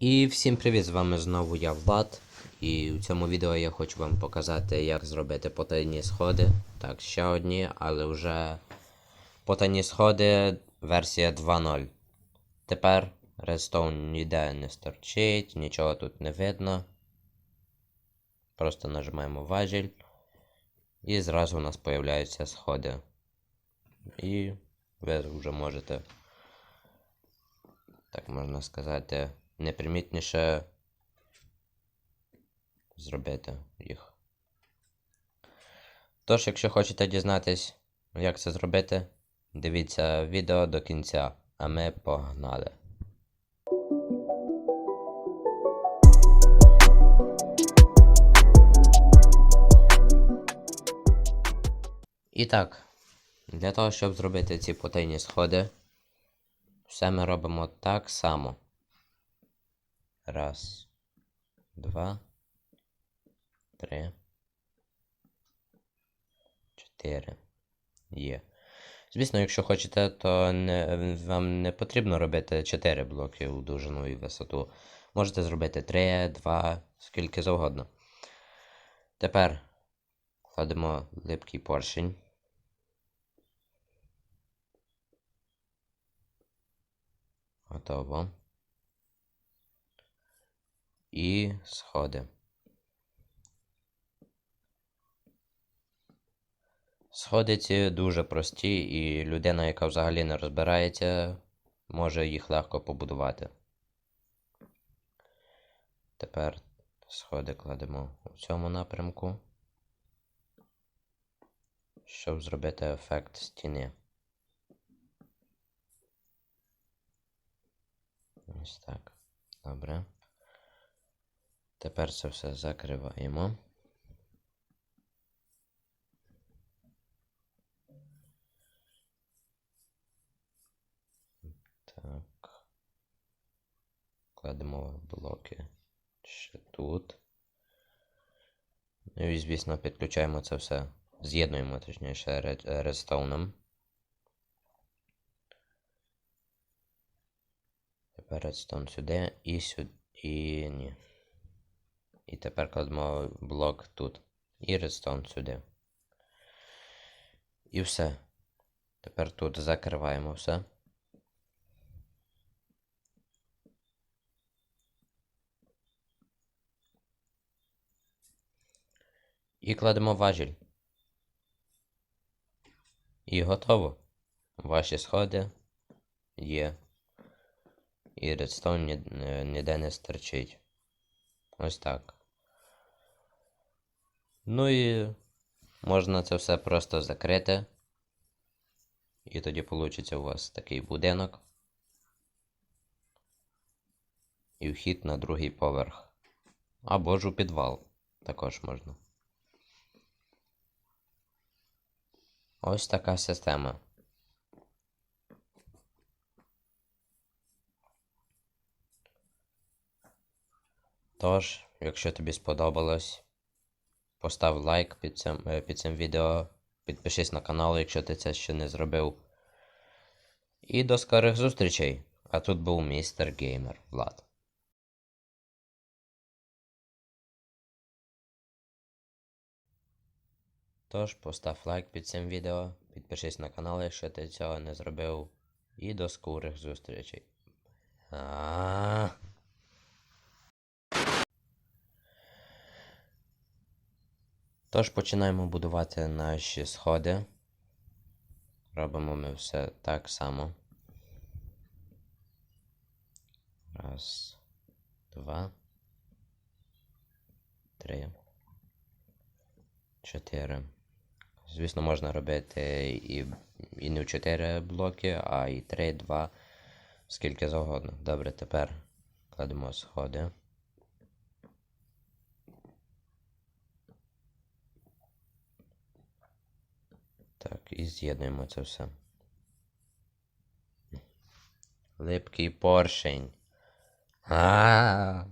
І всім привіт! З вами знову я Влад. І в цьому відео я хочу вам показати, як зробити потайні сходи. Так, ще одні, але вже потайні сходи версія 2.0. Тепер Redstone ніде не сторчить, нічого тут не видно. Просто нажимаємо важіль. І зразу у нас появляються сходи. І ви вже можете, так можна сказати, непримітніше зробити їх. Тож, якщо хочете дізнатись, як це зробити, дивіться відео до кінця, а ми погнали. І так, для того, щоб зробити ці потайні сходи, все ми робимо так само. Раз, два, три, чотири. Є. Звісно, якщо хочете, то не, вам не потрібно робити 4 блоки у довжину і висоту. Можете зробити 3, 2, скільки завгодно. Тепер кладемо липкий поршень. Готово. І сходи. Сходи ці дуже прості, і людина, яка взагалі не розбирається, може їх легко побудувати. Тепер сходи кладемо у цьому напрямку, щоб зробити ефект стіни. Ось так. Добре. Тепер це все закриваємо. Так. Кладемо блоки ще тут. Ну і, звісно, підключаємо це все. З'єднуємо, точніше, ред- редстоуном. Тепер редстоун сюди і сюди. І ні. І тепер кладемо блок тут. І редстоун сюди. І все. Тепер тут закриваємо все. І кладемо важіль. І готово. Ваші сходи є. І редстоун ніде не стерчить. Ось так. Ну і можна це все просто закрити. І тоді вийде у вас такий будинок. І вхід на другий поверх. Або ж у підвал. Також можна. Ось така система. Тож, якщо тобі сподобалось, постав лайк під цим, е, під цим відео, підпишись на канал, якщо ти це ще не зробив. І до скорих зустрічей! А тут був містер Геймер Влад. Тож, постав лайк під цим відео, підпишись на канал, якщо ти цього не зробив. І до скорих зустрічей. Тож починаємо будувати наші сходи. Робимо ми все так само. Раз, два, три, чотири. Звісно, можна робити і, і не в 4 блоки, а і 3, 2, скільки завгодно. Добре, тепер кладемо сходи. Так, і з'єднуємо це все. Липкий поршень. А.